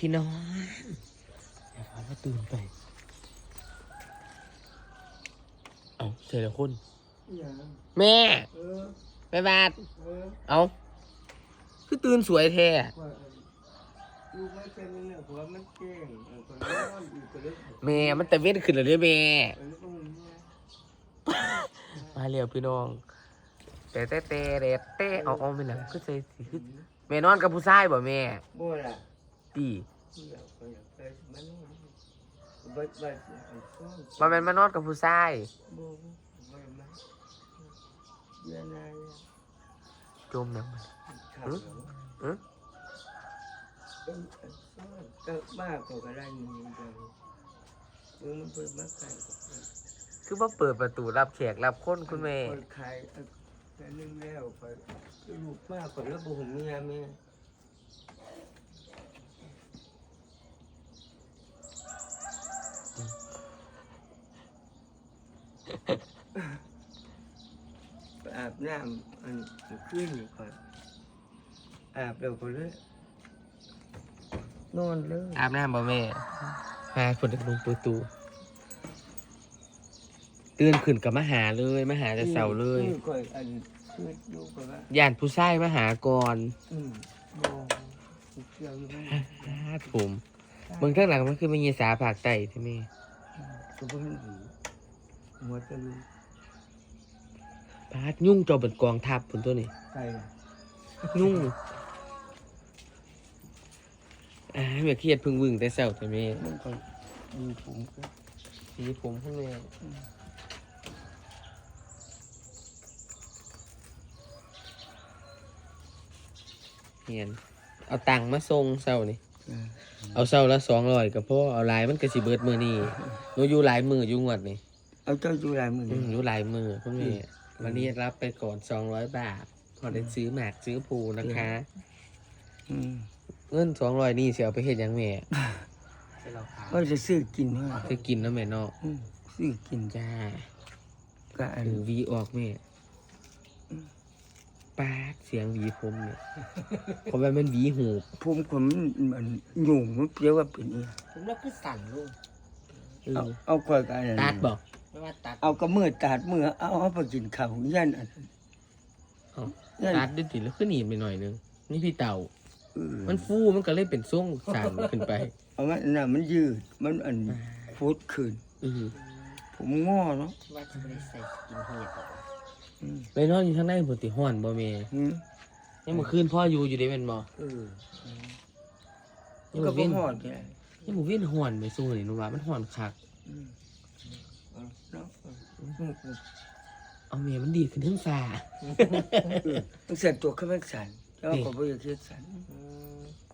พี่น้องอย่าพามาตื่นไป เอาเจอแล้วคุณอย่างแม่ เออแม่บาดเออเอาคือตื่นสวยแท้ว่าลูกไม่เป็นเนี่ยหัวมันเก่งเออคนนอนอยู่ก็เลยแม่มันแต่เว้นขึ้นแล้วเด้อแม่ เออแล้วก็มึงเนี่ยมาเร็วพี่น้องแต่แต่แต่แต่แต่เอาเอาไปหนังคือใส่สิคือแม่นอนกับผู้ชายบ่แม่ บ่ล่ะ ตีอยากไปอยากไปมันนอนบ่บ่ไอ้ซ่อนมาแม่นมานอนกับผู้ชายบ่บ่มาเดือนนายจมน้ำมันขับหึเออไอ้ซ่อนก็บ้าก็ก็ได้ยินกันมึงมันเปิดมาขายกับคือว่าเปิดประตูรับแขกรับคนคุณแม่คนขายแต่นึงแล้วไปลูกมากกว่าแล้วบ่หูเมียแม่ อาบน้ำอันขึ้นอยู่ก่อนอาบแล้วก็เลยนอนเลยอาบน้ำบ่แม่หาคนเด็กลงประตูตื่นขึ้นกับมาหาเลยมาหาแต่เสาเลยคือก่อยอันคืออยู่ก็ว่าย่านผู้ชายมาหาก่อนอืมบ่เกี่ยวอยู่นั่นฮาดผมเมืองข้างหลังมันคือมันยีสาผากไต่ใช่ไหม ก็บ่เห็นหู หัวตะลุพาดยุ่งจอเป็นกองทัพผลตัวนี้ไก่ยุ่งอ่าเมื่อเครียดเพึ่งวึงแต่เสาใช่ไหมมันก็มีผมก็สีผมคุณแม่เห็นเอาตังค์มาส่งเสานี่อ่าเอาเสาละสองร้อยก็พอเอาหลายมันก็สิเบิดมือนี่หนูอยู่หลายมืออยู่งวดนี่ เอาเจ้าอยู่หลายมืออืมอยู่หลายมือคุณแม่อืมวันนี้รับไปก่อนสองร้อยบาทพอได้ซื้อหมากซื้อภูนะคะ อืมเงินสองร้อยนี่เสียเอาไปเฮ็ดหยังแม่ให้เราขายก็จะซื้อกินให้คือกินเนาะแม่เนาะอืมซื้อกินจ้าก็อันถือวีออกแม่ปาดเสียงหวีผมเนี่ยเพราะว่ามันหวีหูบผมคนมันมันหยุ่งมันเปรียวว่าเป็นเนี่ยผมรับคือสั่นลูกเอเอาอเอาก่อยกันตัดบอก ไม่ว่าตัดเอากระมือตัดมือเอาเอาไปกินข้าวยันอันเอายันตัดด้วยติแล้วขึ้นหนีบไปหน่อยนึงนี่พี่เต่า เออมันฟูมันก็เลยเป็นทรงสานขึ้นไปเอามันน่ะมันยืดมันอันฟุดขึ้นอือผมง้อเนาะว่าจะไม่ได้ใส่สกินเฮดหรอกอืมไปนอนอยู่ข้างในผุติห้อนบ่แม่อืมยังเมื่อคืนพ่ออยู่อยู่ได้เป็นบ่เออยังก็เมื่อบ่เว้นหอดแกยังเมื่อเว้นห้อนไปสู้นี่หนูว่ามันห้อนคักอืม เอาเนาะเอออืมอืมเอาแม่มันดีขึ้นทั้งฟ้าเออมันเสร็จตัวขึ้นมาสั่นแล้วก็บ่อยากเฮ็ดสั่น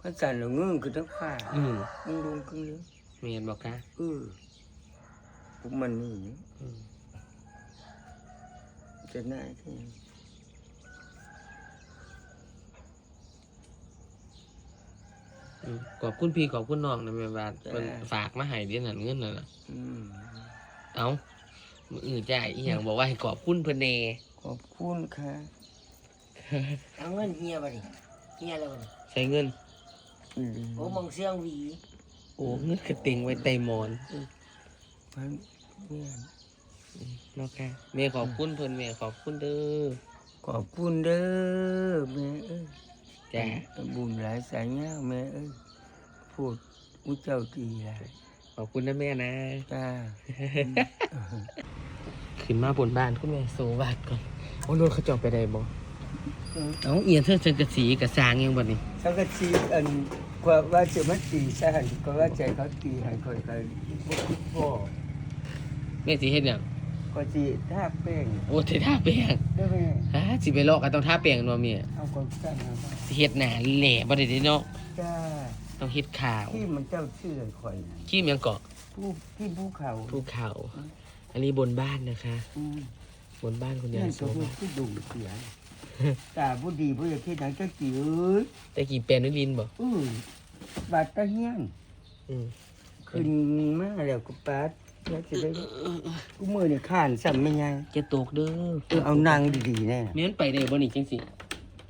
ก็สั่นแล้วเงื้อขึ้นทั้งฟ้าอืมมึงลงขึ้นเลยแม่นบอกกะเออผมมันนี่อืมจะน่าที่อืมขอบคุณพี่ขอบคุณน้องนะแม่บาทเพิ่นฝากมาให้เดือนนั้นเงินนั่นน่ะอืม เอามืออื่นจ่ายอีหยังบอกว่าให้ขอบคุณเพิ่นแน่ขอบคุณค่ะเอาเงินเฮียไปดิเฮียแล้วบ่ดิใช้เงิน อืมโอ้มองเสียงหวีโอ้เงินกระติงไว้ไตหมอนพันเนี่ยเนาะค่ะแม่ขอบคุณเพิ่นแม่ขอบคุณเด้อขอบคุณเด้อแม่เอ้ยจ้าบุญหลายสายเงาแม่เอ้ยพูดอุเจ้าดีหลาย ขอบคุณนะแม่นะ จ้าขึ้นมาบนบ้านคุณแม่โซวาดก่อนโอ้รถเขาจอดไปได้บ่เอาเอียนเธอจังกะสีกะสร้างยังบ่นี่สังกะสีอันกว่าว่าจะมาตีซะหันก็ว่าใจเขาตีให้ค่อยกันบ่คิดพ่อแม่สิเฮ็ดหยังก็สิท่าแป้งโอ้สิทาแป้งได้ไหมฮะสิไปลอกกันต้องทาแป้งเนาะแม่เอาคนกันมาบ้างสิเฮ็ดหน้าแหล่บ่ได้เด้เนาะจ้า ต้องเฮ็ดขาวที่มันเจ้าชื่อข่อยน่ะขี้มยังเกาะผู้ที่ภูเขาภูเขา อันนี้บนบ้านนะคะ อืมบนบ้านคุณนั่ยายนโซตัววาดผู้ดูเสียตาผู้ดีผู้อยากคิดหนังจะจิ๋วเอ้ยแต่กี่แปลนนิลินบ่อือบาดตะเฮียน อืมขึ้นมาแล้วก็ปาดแล้วจะได้กูมือนี่ข้านสั่ไม่ไงจะตกเด้อเออเอานางดีๆแน่แม่นไปได้บ่นี่จังสิ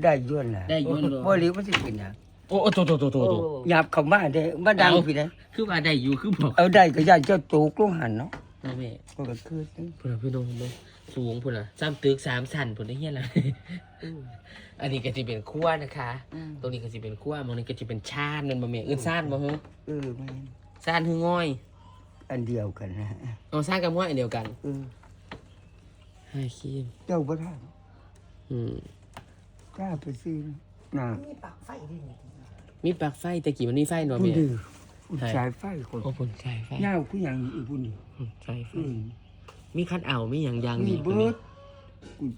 ได้ย้วนล่ะได้ย้วนเหรอ บ่หรือว่าสิเป็นหยัง โอ้โอ้โตโตโตโตโตหยับเข้ามาได้มาดังเอาพี่ได้คือว่าได้อยู่คือบอกเอาได้ก็ย่านเจ้าตูกลงหันเนาะนะแม่ก็ก็คือพุ่นน่ะพี่น้องเบิ่งสูงพุ่นน่ะซ้ำตึกสามชั้นพุ่นได้เฮียล่ะอันนี้ก็สิเป็นครัวนะคะ ตรงนี้ก็สิเป็นครัวหมองนี้ก็สิเป็นชานนั่นบ่แม่เอิ้นชานบ่ฮึเออแม่นชานคือง่อย อันเดียวกันนะเอาชานกับง่อยอันเดียวกันเออให้คีมเจ้าบ่ได้อืมกล้าไปซื้อน่ะมีปากไฟด้วยนี่ มีปลั๊กไฟตะกี้มันมีไฟเนาะพุ่นแม่ดื้อพุ่นสายไฟคนโอ้พุ่นใช่ไฟยาวคือหยังอีกพุ่นนี่อืมใช่ไฟอืมมีคันเอามีหยังยางมีดีเบิพุ่นนี่ดอุ้ย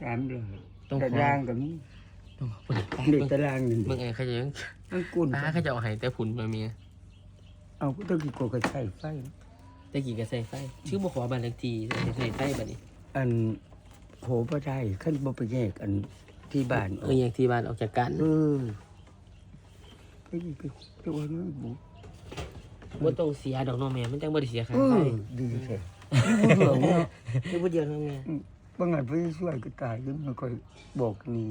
สามเลยต้องขอตารางก็มีต้องพุ่นน่ะเด็กตารางนี่เบิ่งไอ้เขาจะยังมันกุนป้าเขาจะเอาให้แต่พุ่นมาเมียเอาก็ต้องกี่กก็ใช้ไฟตะกี้ก็ใส่ไฟ ชื่อบ่ขอบ้านเลขที่ใส่ไฟบัดนี้ อันโหบ่ได้ขั้นบ่ไปแยกอันที่บ้านเอออย่างที่บ้านออกจากกันเออ ไปอีกไปไปวันนั้นบุบ่ต้องเสียดอกเน้องแม่มันจังบ่ได้เสียค่าเอไฟอดีแท้นี่บ่เดือดเนาะคือบ่เดียวนั่นไงบางงานไปช่วยก็ตายยังไม่ค่อยบอกหนี้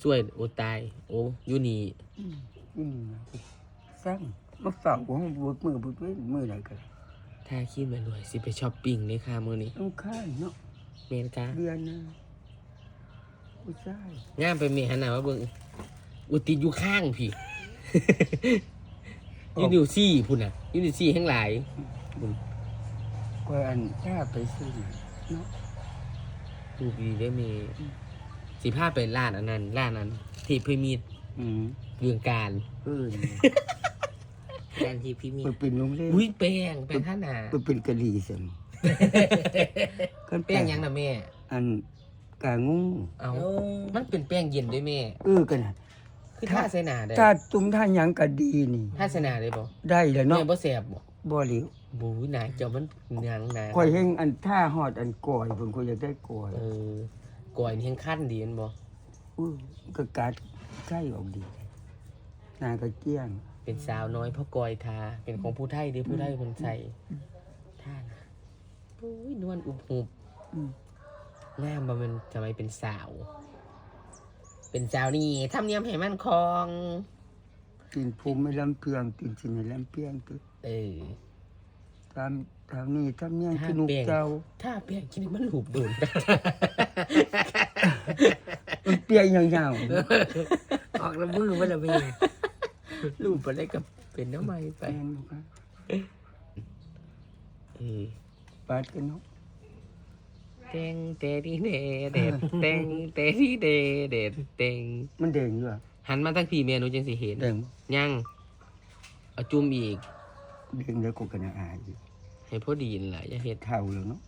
สวยโอตาย โอ้อยู่นี่นี่นะสร้างมาฝากของบวกมือบวกเว้นมือไหนกันถ้าคิดมารวยสิไปช้อปปิ้งเลยค่ะมื้อนี้ต้องข้านเนาะแม่นกะเดือนนะผู้ชายงามไปแม่หันหน้ามาเบิ่งอุติดอยู่ข้างพี่ ยูนิวซี่พุ่นน่ะยูนิวซี่แห่งหลายพุ่นก็อันถ้าไปซื้อเนาะดูดีได้แม่สิพาไปร้านอันนั้นร้านนั้นที่เพิ่นมีอืมเรื่องการเออแทนที่พี่มีไปเป็นโรงเรียนอุ้ยแป้งแป้งท่าหนาไปเป็นกะหรี่สิกันแป้งหยังนะแม่ อันกางูเอามันเป็นแป้งเย็นด้วยแม่เออกันนะ คือท่าใส่หนาได้ถ้าตุ้มท่าหยังก็ดีนี่ ท่าใส่หนาได้บ่ได้แล้วเนาะแม่บ่แสบบ่บ่เหลียวบูหนาเจ้ามันหยังหนาข่อยเฮงอันท่าหอดอันก่อยเพิ่นข่อยอยากได้ก่อยเออก่อยนี่แห่งขั้นดีแม่นบ่อู้ก็กัดใกล้ออกดีหน้าก็เกี้ยง เป็นสาวน้อยเพราะกอยทา เป็นของผู้ไทยเด้ผู้ไทยเพิ่นใส่ท่านะอุ้ยนวลอุบหุบอืมงามบ่แมันทำไมเป็นสาว เป็นสาวนี่ทำเนียมให้มันคองตีนภูมิไม่ลำเพียงตีนสิไม่ลำเพียงตึเออตามตามนี่ทำเนี่ยถ้าคือนุกแป้งเจ้า ถ้าแป้งคิดมันหูบโดนมันเปียยาวออกแล้วมือมันละแม่รูปอะไรกับเป็นน้ำไม้ไปๆแม่นบ่ครับเออปาดกันเนาะ เต็งเตดีเดเด็ดเต็งเตดีเดเด็ดเต็งมันแดงอยู่อะหันมาทั้งพี่เมียหนูจังสิเห็นแดงบ่ยังเอาจุ่มอีกแดงแล้วก็กันอายอยู่ให้พอดีนล่ะอย่าเห็ดเท่าแล้วเนาะ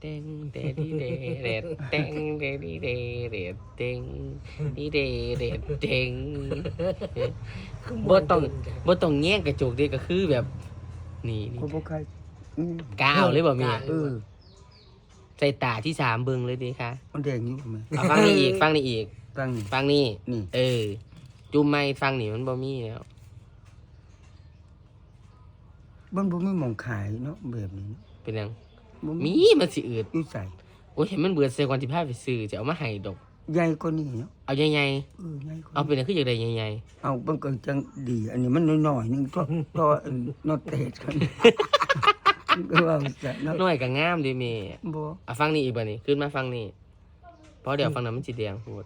เต็งเตดีเดเด็ดเต็งเตดีเดเด็ดเต็งดีเดเด็ดเต็งบ่ต้องบ่ต้องแย่งกระจกเด็กก็คือแบบ นี่นี่ก็บ่ใครอืมกาวเลยบ่แม่เออ ใส่ตาที่สามเบิ่งเลยดีค่ะมันแดงอยู่แม่เอาฟังนี่อีก ฟังนี่อีก ตั้งนี่ ฟังนี่ นี่ เออ จุ่มไม่ฟังนี่มันบ่มีแล้ว มันบ่มีหม่องขายเนาะแบบนี้เนาะเป็นยัง บ่มีมันสิอืดอยู่ใส่โอ้ยเห็นมันเบื่อเสียก่อนที่พาไปซื้อจะเอามาให้ดอก ใหญ่กว่านี้เนาะเอาใหญ่เออใหญ่กๆว่าเอาเป็นอันคืออยากได้ใหญ่เอามันก็จังดี อันนี้มันน้อยๆนึงก็ก็อันนอตเตดกัน ก็ว่าจะเนาะๆน้อยก็งามเดิแม่บ่เอาฟังนี่อีกบัดนี้ขึ้นมาฟังนี่เพราะเดี๋ยวฟังนั้นมันสิแดงโพด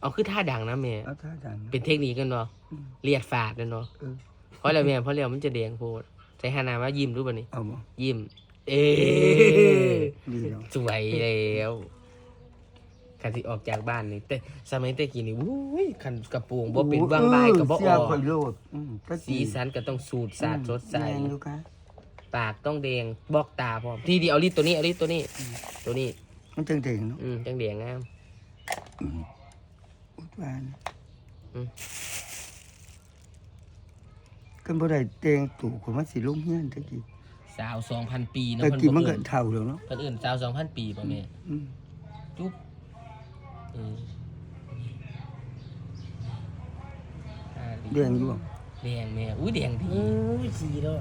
เอาคือท่าดังนะแม่เอาท่าดังเป็นเทคนิคกันเนาะอืมเลียดฝาดนั่นเนาะเออเพราะแล้วแม่เพราะแล้วมันจะแดงโพดใส่หานาว่ายิ้มรู้บัดนี้เอาบ่ยิ้ม เออดีเนาะสวยแล้วคันที่ออกจากบ้านนี่แต่สมัยแต่กี้นี่วุ้ยคันกระโปรงบ่เป็นวางบายก็บ่อเสียอกข่อยโลดอืมก็สีสันก็ต้องสูดสาดสดใสแม่นอยู่ค่ะ ปากต้องแดงบอกตาพร้อมทีเดียวเอาลิดตัวนี้เอาลิดตัวนี้ ตัวนี้ มันจังเด้งเนาะอืมจังแดงงามอุดหวานอืมกันบ่ได้แต่งตู่ของมันสิลงเฮียนตะกี้สาวสองพันปีเนาะตะเพิ่นกี้บ่มันก็เอิ้นเฒ่าแล้วเนาะเพิ่นเอื่นสาวสองพันปีป่ะแม่อืมจุ๊บอืมอ่าแดงอยู่บ่แดงแม่อุ้ยแดงดีอือสีแล้ว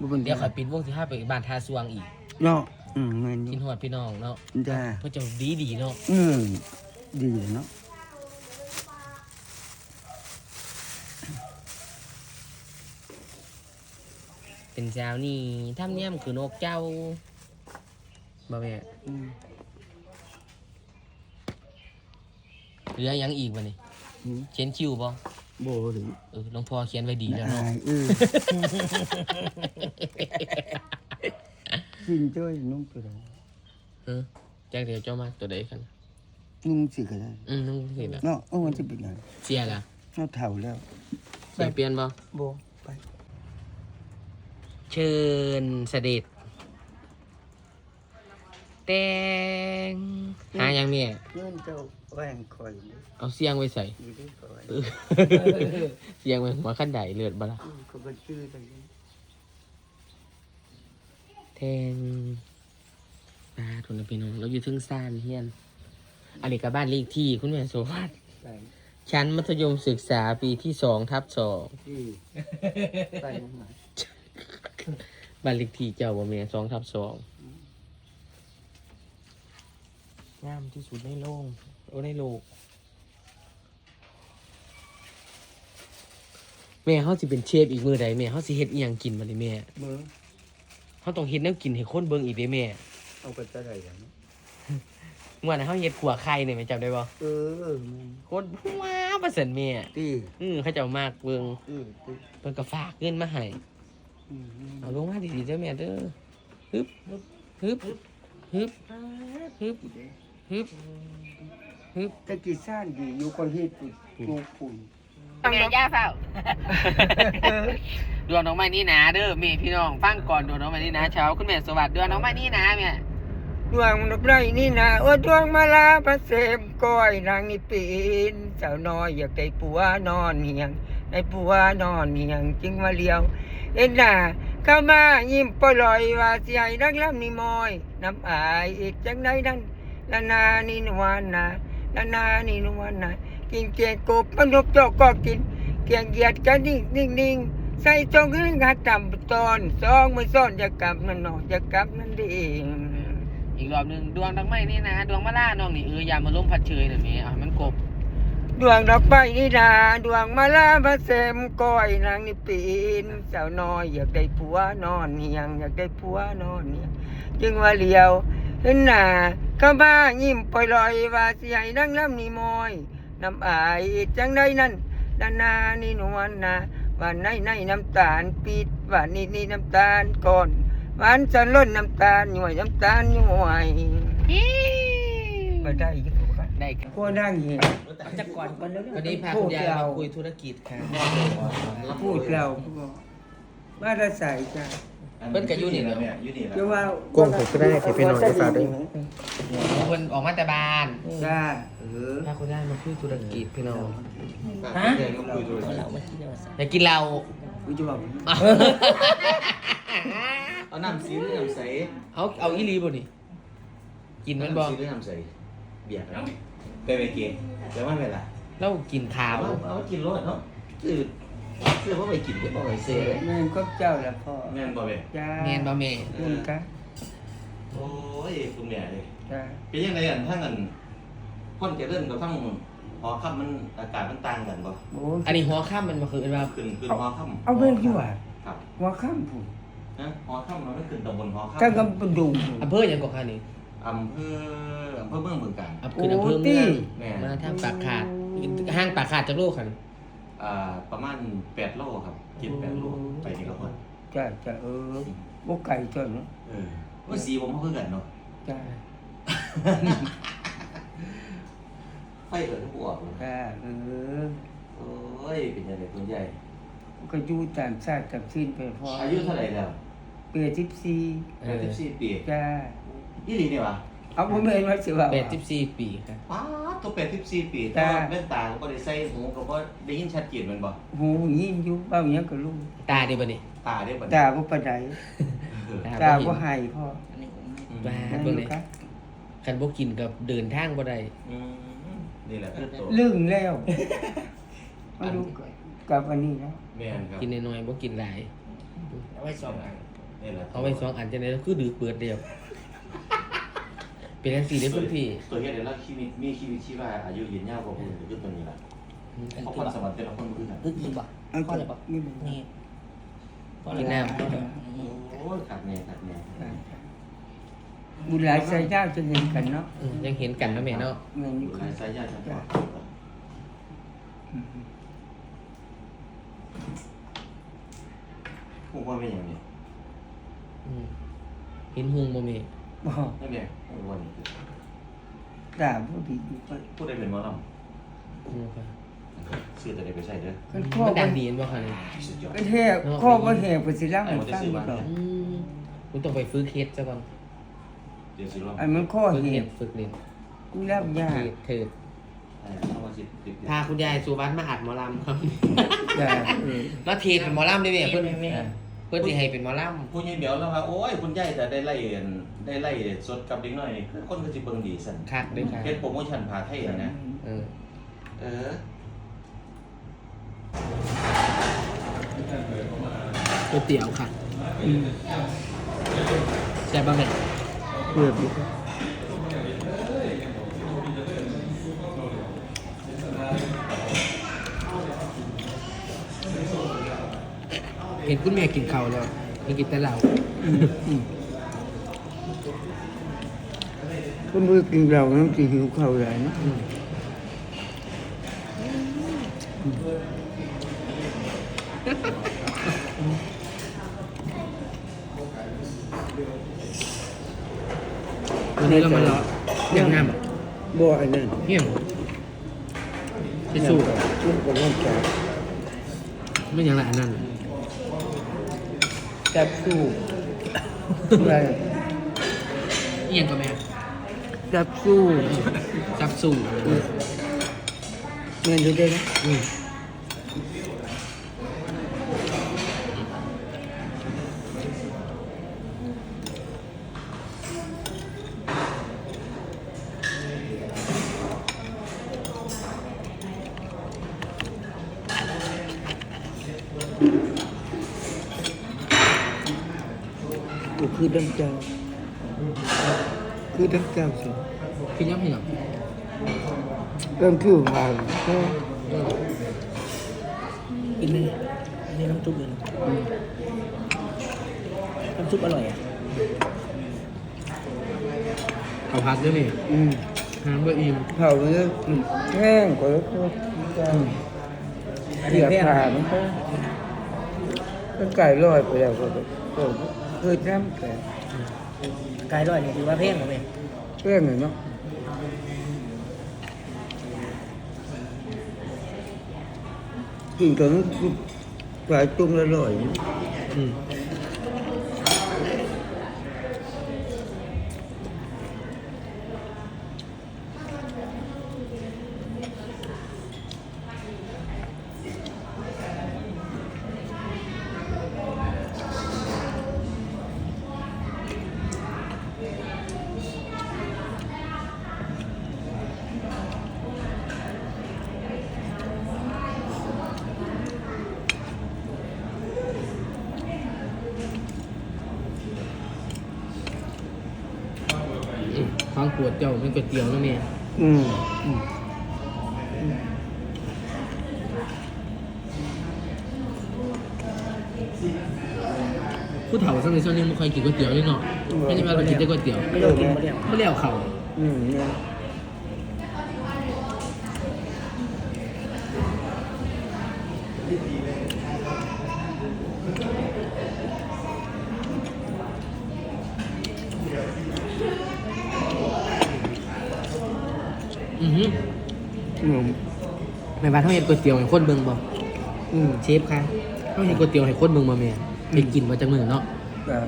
บ่เป็นเดี๋ยวขอยปิดวงที่ห้าไปบ้านทาสวงอีกเนาะอืมเงินอกินยู่หอดพี่น้องเนาะจ้าเพื่อจะดีดีๆเนาะอืมดีเลยเนาะเป็นเจ้านี่ทำเนียมคือนกเจ้าบ่แม่อืมเหลือหยังอีกบ่นี่อืมเขียนคิวบ่ โบหรือเออหลวงพ่อเขียนไว้ดีแล้วเนาะอายเออ กินจ้อยนุ่งตัวใดเออจากเดี๋ยวเจ้ามาตัวใดกันนุ่งสิก็ได้อืมนึกสิละเนาะเออมันจะเป็นยังเสียละเนาะเท่าแล้ว เสียเปลี่ยนบ่โบไปเชิญเสด็จแตงหายังแม่เงินเจ้า แหวงคอยเลยเอาเสียงไว้ใส่อยู่ด้วยคอยเออเสียงไว้หัวขั้นใดเลือดบ่ล่ะอืมเขาก็ชื่อกันอยู่แทงตาทุนพี่น้องเราอยู่ทึงซ่านเฮียนอันนี้ก็บ้านเลขที่คุณแม่โสวัสดิ์ไปชั้นมัธยมศึกษาปีที่สองทับสองที่ไปนั่นมาบ้านเลขที่เจ้าบ่แม่สองทับสองงามที่สุดในโลก โอ้ในโลกแม่เขาสิเป็นเชฟอีกมือใดแม่เขาสิเฮ็ดอีหยังกินมาดิแม่เมืองเขาต้องเฮ็ดแนวกินให้คนเบิ่งอีกเด้แม่เอาไปจะได้ยังเนาะเมื่อนั้นเขาเฮ็ดขัวไข่เนี่ยแม่จำได้บ่เออมันคนว้าวประเสริฐแม่ตีอือเขาเจ้ามากเบิ่งเออตีเพิ่นก็ฝากเงินมาให้อืมอืมเอาลงมาดีๆเด้อแม่เด้อฮึบฮึบฮึบฮึบ ฮึบฮึบตะกี้ซ่านดีอยู่คนเฮ็ดปุ่นปลูกปุ่นแม่ย่าเฝ้าดวงน้องไม้นี่นะเด้อแม่พี่น้องฟังก่อนดวงน้องไม้นี่นะเช้าคุณแม่สวัสดิ์ดวงน้องไม้นี่นะแม่ดวงนกไรนี่นะโอ้ดวงมาลาพระเสมก้อยนางนี่ปีนสาวน้อยอยากได้ผัวนอนเหียงได้ผัวนอนเหียงจึงมาเลี้ยว เอ็นหน้าเข้ามายิ้มปล่อยว่าสิให้รักลำนี่มอย น้ำอายอีกจังไดนั้น ละนานี่นวลนาละนานี่นวลนากินเกียงกบมันนกจอกก็กิน เกียงเหยียดกันนิ่งนิ่งนิ่งใส่จงขึ้นหัดต่ำตอนสองมือซ้อนอย่ากลับนั่นหนออย่ากลับนั่นดีเองอีกรอบหนึงดวงน้องไม้นี่นะดวงมาล่าน้องนี่เอออย่ามาล้มพัดเชยน่ะแม่เอาให้มันกบดวงดอกไม้นี่นาดวงมาลาพระเสมก้อยนางนี่ปีนสาวน้อยอยากได้ผัวนอนเฮียงอยากได้ผัวนอนเฮียงจึงว่าเลียวเห็นหน้า เข้ามายิ้มปล่อยลอยว่าสิให้นั่งลำนี่มอยน้ำอายจังได้นั่นดานานี่นวลนาหวานในในน้ำตาลปิดหวานนี่นี่น้ำตาลก่อนหวานสันล้นน้ำตาลหน่วยน้ำตาลหน่วยมาได้อีกครับได้ครับพวกนั่งเห็นจักก่อนวันนี้พาคุณยายมาคุยธุรกิจค่ะพูดเราว่าจะใส่จ้ะ เพิ่นก็อยู่นี่แหละ อยู่นี่แหละจะว่ากุ้งผมก็ได้แต่เป็นหน่อยได้ฝากด้วยเพิ่นออกมาแต่บ้านจ้าเออพาคุณยายมาคุยธุรกิจพี่น้องฮะเดี๋ยวคุยดูอยากกินเหล้ากูจะบอกเอาน้ำซีหรือน้ำใสเอาเอาอีหลีบ่นี่กินมันบ่ำซีหรือน้ำใสเบียร์ครับไปไปกินเดี๋ยวมันไปละเรากินขาวเอาเอากินรถเนาะคือ คือว่าไปกินเดี๋ยวบ่ไปเซ่เลยแม่นก็เจ้าละพ่อแม่นบ่เว้ยจ้าแม่นบ่แม่คุณกะโอ้ยคุณแม่เลยจ้าเป็นยังไงกันถ้ากันคนจะเล่นกับทั้งหอค่ำมันอากาศมันต่างกันบ่โอ้อันนี้หัวค่ำมันมาคือว่าขึ้นขึ้นหอค่ำเอาเบิ่งดีกว่าครับหัวข้ามผู้นะหอค่ำมันไม่ขึ้นตำบลหอค่ำ ก็กำปดุงอำเภอหยังก็ค่ะนี่อำเภออำเภอเมืองบึงกาฬ อำคืออำเภอโอ้ติเมืองแม่ มาทางปากขาดห้างปากขาดจักโลกค่ะนี่ อ่าประมาณ8โลครับกิน8โลไปนี่ก็พอจ้าจ้าเออบ่ไก่จ้ะเนาะเออว่าสีผมก็คือกันเนาะจ้าไฟเอิดทุกออกเลยจ้าเออโอ้ยเป็นยังไงคุณใหญ่ก็อยู่ตามชาติกับสิ้นไปพออายุเท่าไหร่แล้วเปียทิพซีเอแปดอสิบสี่ปีจ้ายี่หลีนี่วะ เอาบ่แม่นว่าสิว่าแปดสิบสี่ปีค่ะป้าดตัวแปดสิบสี่ปีแต่ว่าแว่นตาก็บ่ได้ใส่หูก็บ่ได้ยินชัดเจนแมันบ่หูยินอยู่เว้าหยังก็รู้ตาดีบ่นี่ตาได้บ่ตาบ่ปานใดเออตาบ่บ่เห็นให้พ่อบ้านั่นเบิ่งลูเลกยครับคันบ่กินกับเดินทางบ่ได้อืมนี่แหละคือตัวลึงแล้วมาดูกับอันนี้นะแม่นครับกินน้อยๆบ่กินหลายเอาไว้สองอันนี่แหละเอาไว้สองอันจังได๋คือดือเปิดเดียว เป็นจังซี่เด้อคุณพี่ตัวเฮ็ดให้เราชีวิตมีชีวิตชีวาอายุยืนยาวกว่าผู้อื่นคือตัวนี้ล่ะเพราะคนสมรรถแต่ละคนบ่คือกันนึกดีบ่เอาพ่อเลยบ่นี่มึงนี่กินน้ำโอ้ยขาดแน่ขาดแน่บุญหลายใส่เจ้าจะเห็นกันเนาะอืมยังเห็นกันนะแม่เนาะเงินอยู่อยู่ค่ะในสายญาติเฉพาะพวกว่าไม่อย่างนี้อืมเห็นหุงบ่แม่ บอกไม่แม่พวกว่านี่ด่าผู้ดีอยู่พูดได้เป็นหมอลอืมค่ะำซื้อแต่ได้ไปใส่เด้อกันข้อมันบ่ดังดีเห็นบ่คะนี่สุดยอดกันแท้ข้อบ่แหกไปสิล่างมันตั้งอยู่ดอกอืมคุณต้องไปฝึกเฮ็ดซะก่อนเดี๋ยวสิลองอันมันข้อฝึกเหเฮ็ดตุฝึกเล่นกูรับยากเฮ็ดเถิดเอามาสิติดพาคุณยายสุวัสดิ์มาอัดหมอลำครับ ด่าเออ มาเทศเป็นหมอลำได้ไหมเพิ่น เพิ่นสิให้เป็นหมอลผู้ใหญ่เบียวแล้วว่าโอ้ยคุณยายแต่ได้ไล่เรียนได้ไล่สดกับเด็กน้อยนี่คือคนก็สิเบิ่งดีสั่นำคักด้วยค่ะเฮ็ดโปรโมชั่นพาไทยนะเออเออก๋วยเตี๋ยวค่ะอืมใช่ป่ะแม่เกือบอยู่ เห็นคุณแม่กินข้าวแล้วไม่กินแต่เหล้าอืมอืมคนมือกินเราน้ำสินหิวข้าวหลายเนะวันนี้เรามาเลาะอย่างน้บ่อันนั้นเฮี้ยมทิชชู่ชุ่มกับน้ำใจไม่อย่างไรอันนั้น จับสู้อะไรเอียงกับแม่จับสู้จับสู่เงินอยู่ได้นะ อืม เจ้า คือดังเจ้าสิคิดยังไงหรอเริ่มคิวมาก็กินเลยนี่น้ำซุปเลยน้ำซุปอร่อยอะเอาพักด้วยนี่อืมห้ามก็อิ่มเผาเนื้อแห้งกว่าแล้วก็เสียผ่ามันก็ก็ไก่ลอยไปแล้วก็ก็เคยน้ำแก่ กายร้อยนี่ถือว่าเพ่งเหรอแม่เรื่องหน่อยเนาะกินกันปลายตุ้งละลอยอืม วดเจ้าเป็นก๋วยเตี๋ยวนะแม่อืมอืมผู้เฒ่าสมัยส่วนนี้ไม่ค่อยกินก๋วยเตี๋ยวเลยเนาะไม่ใช่ว่าเรากินแต่ก๋วยเตี๋ยวไม่ต้องกินมาเดียวเขาเรียกเขาอืมเนี่ย อือหือ อืม แม่ บ้านเขาเห็นก๋วยเตี๋ยวให้คนเบิ่งบ่อืมเชฟคะเขาเห็นก๋วยเตี๋ยวให้คนเบิ่งบ่แม่ไปกินมาจากมือเนาะแบบ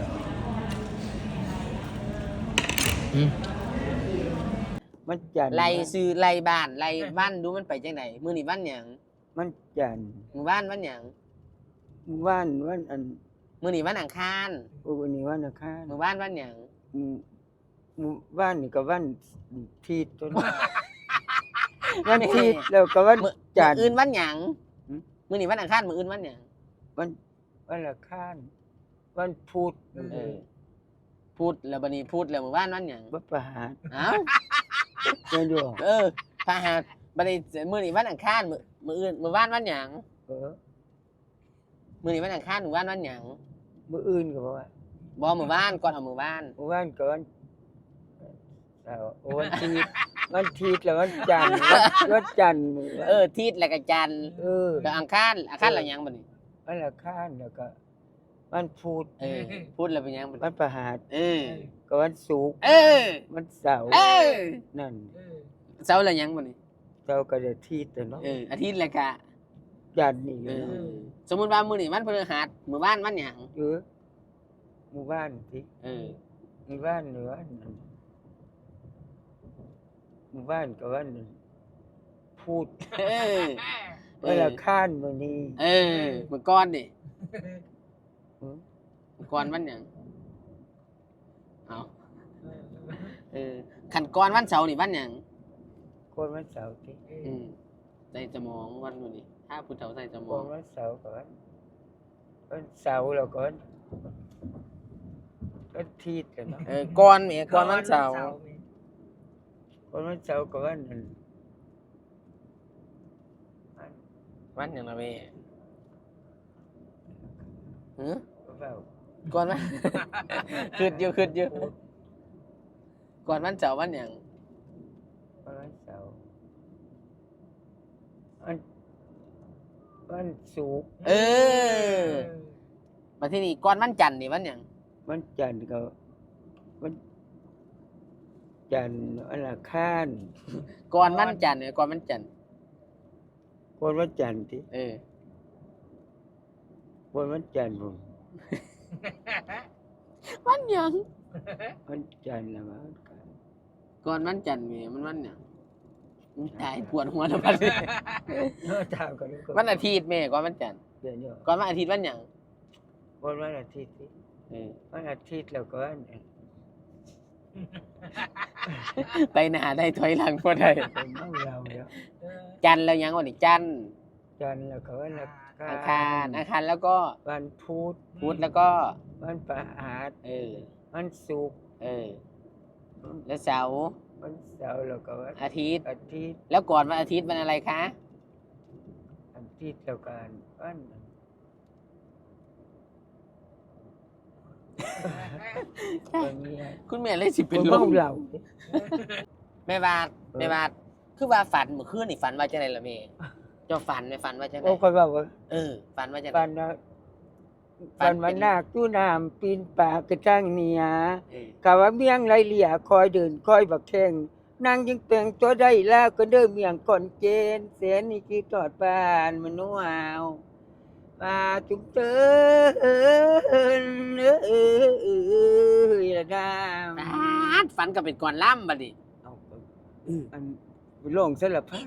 อืมมันจันทร์ไล่ซื้อไล่บ้านไล่บ้านดูมันไปจังไดมื้อนี้บ้านหยังมันจันทร์มื้อบ้านบ้านหยังว่านว่านอันมื้อนี้บ้านอังคารโอ้วันนี้วันอังคารมื้อบ้านบ้านหยัง อืมหมู่บ้านนี่ก็วันทีต้น วันทีแล้วก็วันมื้อจันทมื้ออื่นร์บ้านหยังหืม มื้อนี้บ้านอังคารมื้ออื่นบ้านหยังวันวันอังคารวันพุธเออพูดแล้วบัดนี้พูดแล้วมื้อวานวันหยังบ่ประหารเอ้า เจ้าอยู่เออพาหาบัดนี้มื้อนี้วันอังคารมื้อมื้ออื่นมื้อวานวันหยังเออมื้อนี้วันอังคารมื้อวานวันหยังมื้ออื่นก็บ่ว่าบ่มื้อวานก่อนเอามื้อวานเมื่อวานก็วันเสาร์โอ้วันอาที วันอาทีแล้ววันจันทร์วันวันจันทร์มื้อวันเออทิศแล้วก็จันทร์เออแล้วอังคารอังคารแล้วหยังบัดนี้วันละข้านแล้วก็วันพุธเออพูดแล้วเป็นหยังบัดวันี้นประหารเออก็วันศุกร์เออวันเสาร์เออนั่นเสาร์แล้วหยังบัดนี้เจ้าก็จะทีแต่เนาะเอออาทิตย์แล้วก็จันทร์นี่เอเนาะอสมมุติว่ามื้อนี้วันพฤหัสมื้อวานวันหยังเออหมู่บ้านสิเออหมู่บ้านหรือว่านั่น หมู่บ้านก็ว่านั่นพูดเออเวลาข้านมื้อนี้เออมื้อก่อนดิเออมื้อก่อนวันหยังเอาเออคันก่อนวันเสาร์นี่วันหยังคนวันเสาร์สิอืมใส่สมองวันมื้อนี้ถ้าผู้เฒ่าใส่สมคองนวันเสาร์ก็วันวันเสาร์แล้วก็วันวันอาทิตย์กันเนาะเออก่อนแหมก่อนวันเสาร์ คนวันเสาร์ก็วันนั้นวันวันหยังล่ะแม่หือเปล่าก่อนวันคิดอยู่คิดอยู่ก่อนวันเสาร์วันหยังคนวันเสาร์วันวันศุกร์เออมาที่นี่ก่อนวันจันทร์นี่วันหยังวันจันทร์ก็วัน จันทร์วันอังคารก่อนวันจันทร์เนี่ยก่อนวันจันทร์คนวันจันทร์ที่เออคนวันจันทร์ผมวันหยังวันจันทร์แล้ววันอังคารก่อนวันจันทร์แหม่มันวันหยังมึงตายปวดหัวแล้วบัดนี้เนาะถามกันเลยวันอาทิตย์แม่ก่อนวันจันทร์เดี๋ยวนี้ก่อนวันอาทิตย์วันหยังวันวันอาทิตย์ที่เออวันอาทิตย์แล้วก็วัน ไปหน้าได้ถอยหลังบ่ได้เป็นเมาเราแล้วจันทร์แล้วหยังวันนี้จันทร์จันทร์แล้วก็วันอังอังคาคารรอังคารแล้วก็วันพุธพุธแล้วก็วันประหัสเออวันศุกร์เออ แล้วเสาร์วันเสาร์แล้วก็วันอาทิตย์ อาทิตย์แล้วก่อนวันอาทิตย์วันอะไรคะ อาทิตย์แล้วก็วัน วันนี้ คุณแม่เลยสิคเป็นนลเมามเราแม่บาดแม่บาดคือว่าฝันเมื่อคืนนี่ฝันว่าจังไดล่ะแม่เจ้าฝันไหมฝันว่าจังไดโอ้คนว่าว่าเออฝันว่าจังได ปันว่าปัปันนเป็วันนนาคตู้น้ำปีนป่ากระจ้างเหนียเออกะว่าเมียงไรเหลี่ยคอยเดินคอยบักแข่งนางยิงเปลงตัวได้แล้วก็เดิมเมียงก่อนเกณฑ์เสียนี่คือตอดบ้านมนุษย์เอา มาจุมเตินเออเออเออละดามบาดฝันก็เป็นก่อนล่ำบัดนี้เอาอันลงสลับพัน